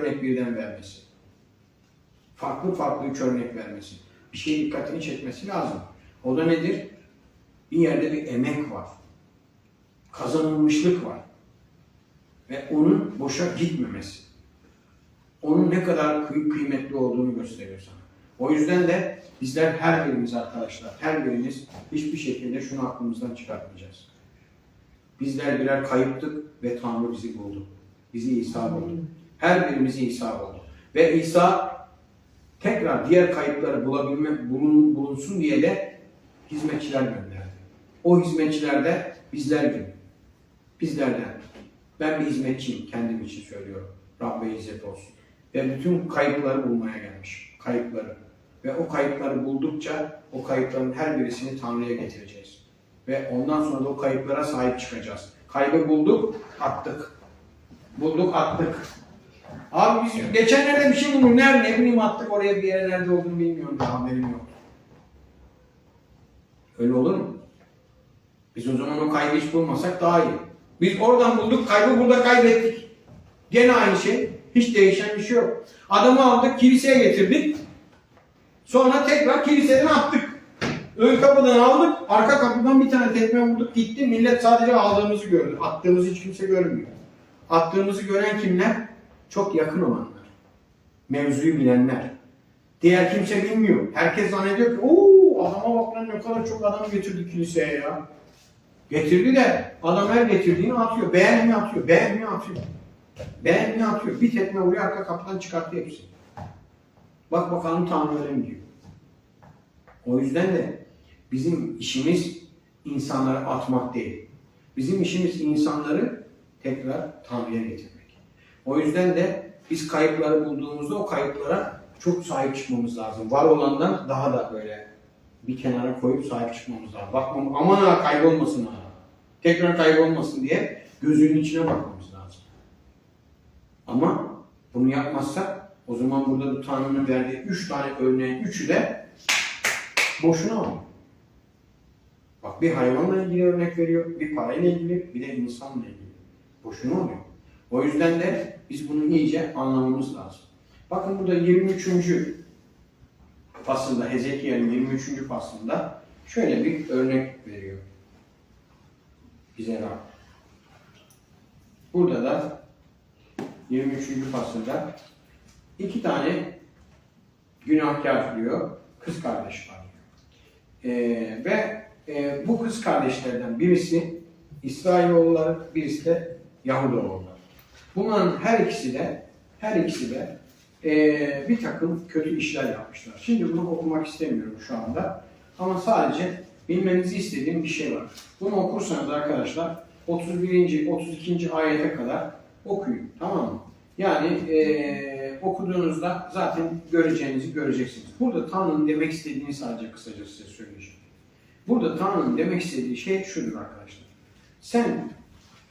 örnek birden vermesi. Farklı farklı üç örnek vermesi. Bir şey dikkatini çekmesi lazım. O da nedir? Bir yerde bir emek var. Kazanılmışlık var. Ve onun boşa gitmemesi. Onun ne kadar kıy- kıymetli olduğunu gösteriyor sana. O yüzden de bizler her birimiz arkadaşlar, her birimiz hiçbir şekilde şunu aklımızdan çıkartmayacağız. Bizler birer kayıptık ve Tanrı bizi buldu. Bizi İsa buldu. Her birimizi İsa buldu. Ve İsa tekrar diğer kayıpları bulabilme, bulun, bulunsun diye de hizmetçiler gönderdi. O hizmetçiler de bizler gibi. Bizlerden. Ben bir hizmetçiyim. Kendim için söylüyorum. Rabbe izzet olsun. Ve bütün kayıpları bulmaya gelmiş. Kayıpları. Ve o kayıpları buldukça o kayıpların her birisini Tanrı'ya getireceğiz. Ve ondan sonra da o kayıplara sahip çıkacağız. Kaybı bulduk, attık. Bulduk, attık. Abi biz geçenlerde bir şey buldum. Nerede? Ne bileyim attık oraya bir yere nerede olduğunu bilmiyorum. Daha haberim yok. Öyle olur mu? Biz o zaman o kaybı hiç bulmasak daha iyi. Biz oradan bulduk, kaybı burada kaybettik. Gene aynı şey. Hiç değişen bir şey yok. Adamı aldık, kiliseye getirdik. Sonra tekrar kiliseden attık. Ön kapıdan aldık, arka kapıdan bir tane tekme vurduk gitti. Millet sadece aldığımızı gördü. Attığımızı hiç kimse görmüyor. Attığımızı gören kimler? Çok yakın olanlar. Mevzuyu bilenler. Diğer kimse bilmiyor. Herkes zannediyor ki ooo adama bak lan ne kadar çok adam getirdi kiliseye ya. Getirdi de adam her getirdiğini atıyor. Beğenmiyor atıyor. Beğenmiyor atıyor. Beğenmiyor atıyor. Bir tekme vuruyor arka kapıdan çıkartıyor hepsini. Bak bakalım Tanrı öyle mi diyor. O yüzden de bizim işimiz insanları atmak değil. Bizim işimiz insanları tekrar Tanrı'ya getirmek. O yüzden de biz kayıpları bulduğumuzda o kayıplara çok sahip çıkmamız lazım. Var olandan daha da böyle bir kenara koyup sahip çıkmamız lazım. Bakmam aman ha kaybolmasın ha. Tekrar kaybolmasın diye gözünün içine bakmamız lazım. Ama bunu yapmazsak o zaman burada bu Tanrı'nın verdiği üç tane örneğin üçü de boşuna oluyor. Bak bir hayvanla ilgili örnek veriyor, bir parayla ilgili, bir de insanla ilgili. Boşuna oluyor. O yüzden de biz bunu iyice anlamamız lazım. Bakın burada 23. fasılda, Hezekiel'in 23. faslında şöyle bir örnek veriyor. Bize Rab. Burada da 23. fasılda iki tane günahkar diyor, kız kardeş var diyor. Ee, ve e, bu kız kardeşlerden birisi İsrailoğulları, birisi de Yahudoğulları. Bunların her ikisi de her ikisi de e, bir takım kötü işler yapmışlar. Şimdi bunu okumak istemiyorum şu anda. Ama sadece bilmenizi istediğim bir şey var. Bunu okursanız arkadaşlar 31. 32. ayete kadar okuyun. Tamam mı? Yani e, okuduğunuzda zaten göreceğinizi göreceksiniz. Burada Tanrı'nın demek istediğini sadece kısaca size söyleyeceğim. Burada Tanrı'nın demek istediği şey şudur arkadaşlar. Sen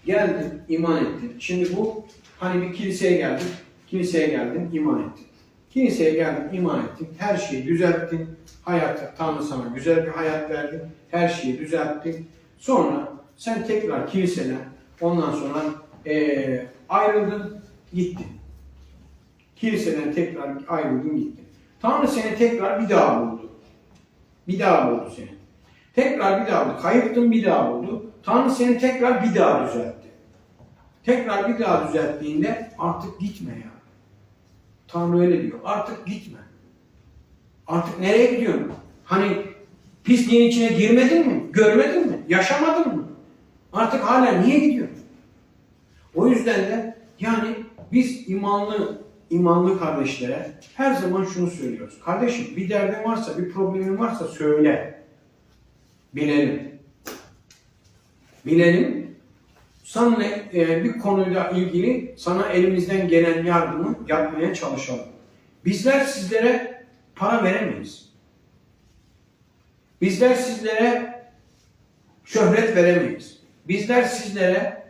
geldin, iman ettin. Şimdi bu hani bir kiliseye geldin, kiliseye geldin, iman ettin. Kiliseye geldin, iman ettin, her şeyi düzelttin. Hayatta Tanrı sana güzel bir hayat verdi. Her şeyi düzelttin. Sonra sen tekrar kiliseden ondan sonra eee, ayrıldın, gittin. Kiliseden tekrar ayrıldın, gittin. Tanrı seni tekrar bir daha buldu. Bir daha buldu seni. Tekrar bir daha buldu. Kayıptın bir daha buldu. Tanrı seni tekrar bir daha düzeltti. Tekrar bir daha düzelttiğinde artık gitme ya. Tanrı öyle diyor. Artık gitme. Artık nereye gidiyorsun? Hani pisliğin içine girmedin mi? Görmedin mi? Yaşamadın mı? Artık hala niye gidiyorsun? O yüzden de yani biz imanlı imanlı kardeşlere her zaman şunu söylüyoruz. Kardeşim bir derdin varsa, bir problemin varsa söyle. Bilelim. Bilelim. Sana e, bir konuyla ilgili sana elimizden gelen yardımı yapmaya çalışalım. Bizler sizlere para veremeyiz. Bizler sizlere şöhret veremeyiz. Bizler sizlere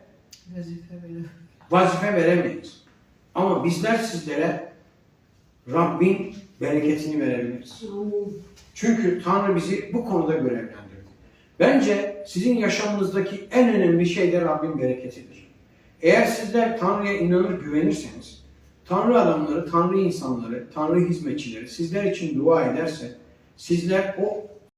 Vazife vazife veremeyiz. Ama bizler sizlere Rabbin bereketini verebiliriz. Çünkü Tanrı bizi bu konuda görevlendirdi. Bence sizin yaşamınızdaki en önemli şey de Rabbin bereketidir. Eğer sizler Tanrı'ya inanır güvenirseniz, Tanrı adamları, Tanrı insanları, Tanrı hizmetçileri sizler için dua ederse sizler o